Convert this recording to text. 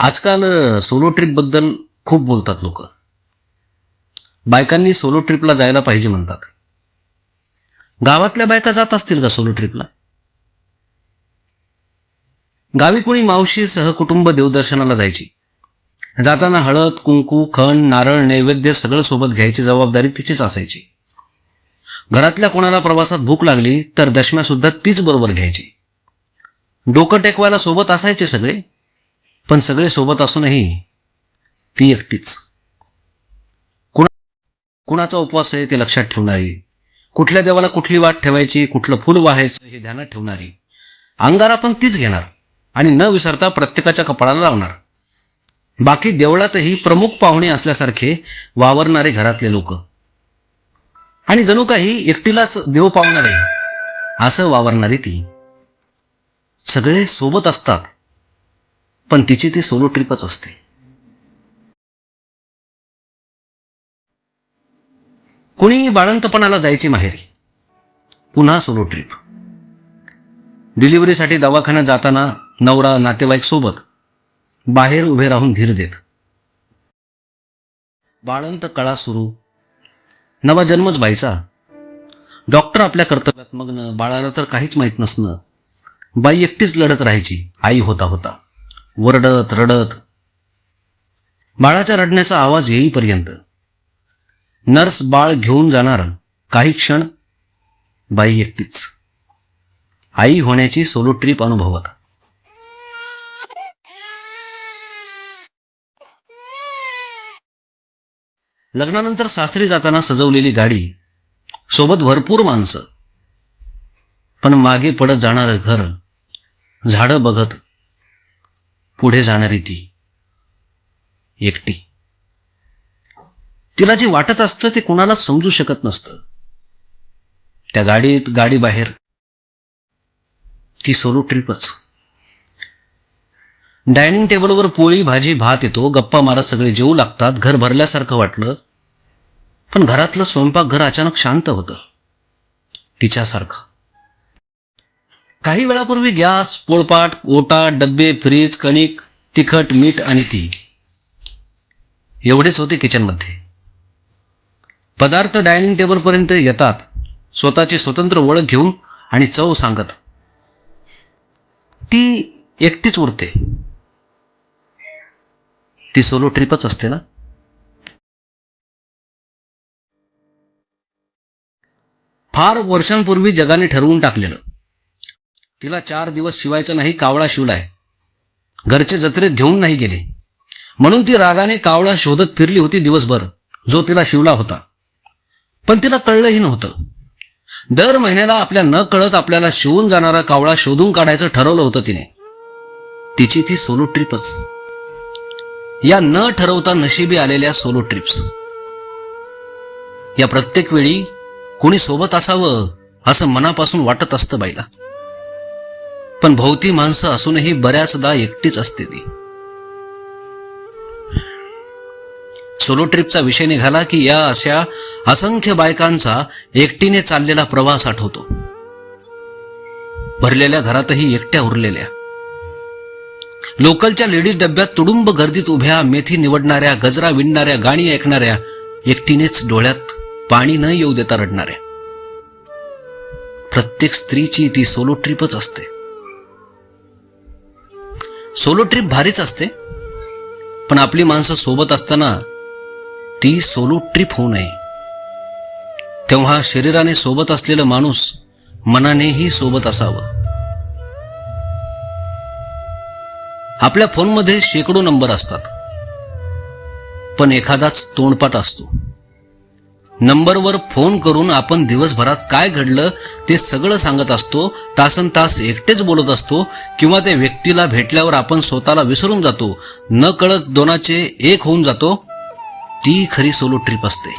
आजकाल सोलो ट्रिपबद्दल खूप बोलतात लोक. बायकांनी सोलो ट्रिपला जायला पाहिजे म्हणतात. गावातल्या बायका जात असतील का सोलो ट्रिपला गावी कोणी मावशी सहकुटुंब देवदर्शनाला जायची? जाताना हळद कुंकू खण नारळ नैवेद्य सगळं सोबत घ्यायची जबाबदारी तिचीच असायची. घरातल्या कोणाला प्रवासात भूक लागली तर दशम्या सुद्धा तीच बरोबर घ्यायची. डोकं टेकवायला सोबत असायचे सगळे पण सगळे सोबत असूनही ती एकटीच. कुणा कुणाचा उपवास आहे ते लक्षात ठेवणारी कुठल्या देवाला कुठली वाट ठेवायची कुठलं फुल वाहायचं हे ध्यानात ठेवणारी अंगारा पण तीच घेणार आणि न विसरता प्रत्येकाच्या कपाळाला लावणार. बाकी देवळातही प्रमुख पाहुणे असल्यासारखे वावरणारे घरातले लोक. आणि जणू काही एकटीलाच देव पावणारे असं वावरणारी ती. सगळे सोबत असतात. पण तिची ती सोलो ट्रिपच असते. कुणी बाळंतपणाला जायची माहेरी. पुन्हा सोलो ट्रिप. डिलिव्हरीसाठी दवाखान्यात जाताना नवरा नातेवाईक सोबत बाहेर उभे राहून धीर देत. बाळंत कळा सुरू. नवा जन्मच व्हायचा. डॉक्टर आपल्या कर्तव्यात मग्न. बाळाला तर काहीच माहीत नसणं. बाई एकटीच लढत राहायची. आई होता होता. वरडत रडत. बाळाच्या रडण्याचा आवाज येईपर्यंत. नर्स बाळ घेऊन जाणार काही क्षण बाई एकटीच. आई होण्याची सोलो ट्रिप अनुभवत. लग्नानंतर सासरी जाताना सजवलेली गाडी सोबत भरपूर माणसं. पण मागे पडत जाणारं घर झाडं बघत पुढे जाणारी ती. एकटी. तिला जे वाटत असतं ते कोणालाच समजू शकत नसतं. त्या गाडीत गाडी बाहेर ती सोलो ट्रिपच. डायनिंग टेबलवर पोळी भाजी भात येतो गप्पा मारत सगळे जेवू लागतात घर भरल्यासारखं वाटलं. पण घरातलं स्वयंपाकघर अचानक शांत होतं. तिच्यासारखं. काही वेळापूर्वी गॅस पोळपाट ओटा डब्बे फ्रीज कणिक तिखट मीठ आणि ती. एवढेच होते किचनमध्ये. पदार्थ डायनिंग टेबलपर्यंत येतात. स्वतःची स्वतंत्र ओळख घेऊन आणि चव सांगत. ती एकटीच उरते. ती सोलो ट्रिपच असते ना? फार वर्षांपूर्वी जगाने ठरवून टाकलेलं. तिला चार दिवस शिवायचा नाही कावळा शिवलाय. घरचे जत्रेत घेऊन नाही गेले. म्हणून ती रागाने कावळा शोधत फिरली होती दिवसभर जो तिला शिवला होता. पण तिला कळलंही नव्हतं. दर महिन्याला आपल्या न कळत आपल्याला शिवून जाणारा कावळा शोधून काढायचं ठरवलं होतं तिने. तिची ती सोलो ट्रिपच. या न ठरवता नशिबी आलेल्या सोलो ट्रिप्स. या प्रत्येक वेळी कोणी सोबत असावं असं मनापासून वाटत असतं बाईला. पण भोवती माणसं असूनही बऱ्याचदा एकटीच असते ती. सोलो ट्रिपचा विषय निघाला की या अशा असंख्य बायकांचा एकटीने चाललेला प्रवास आठवतो. भरलेल्या घरातही एकट्या उरलेल्या. लोकलच्या लेडीज डब्यात तुडुंब गर्दीत उभ्या मेथी निवडणाऱ्या गजरा विणणाऱ्या गाणी ऐकणाऱ्या एकटीनेच डोळ्यात पाणी न येऊ देता रडणाऱ्या. प्रत्येक स्त्रीची ती सोलो ट्रिपच असते. सोलो ट्रिप भारीच असते. पण आपली माणसं सोबत असताना ती सोलो ट्रिप होऊ नये. तेव्हा शरीराने सोबत असलेलं माणूस मनानेही सोबत असावं. आपल्या फोनमध्ये शेकडो नंबर असतात. पण एखादाच तोंडपाठ असतो. नंबरवर फोन करून आपण दिवसभरात काय घडलं ते सगळं सांगत असतो तासन तास एकटेच बोलत असतो किंवा त्या व्यक्तीला भेटल्यावर आपण स्वतःला विसरून जातो. न कळत दोनाचे एक होऊन जातो. ती खरी सोलो ट्रिप असते.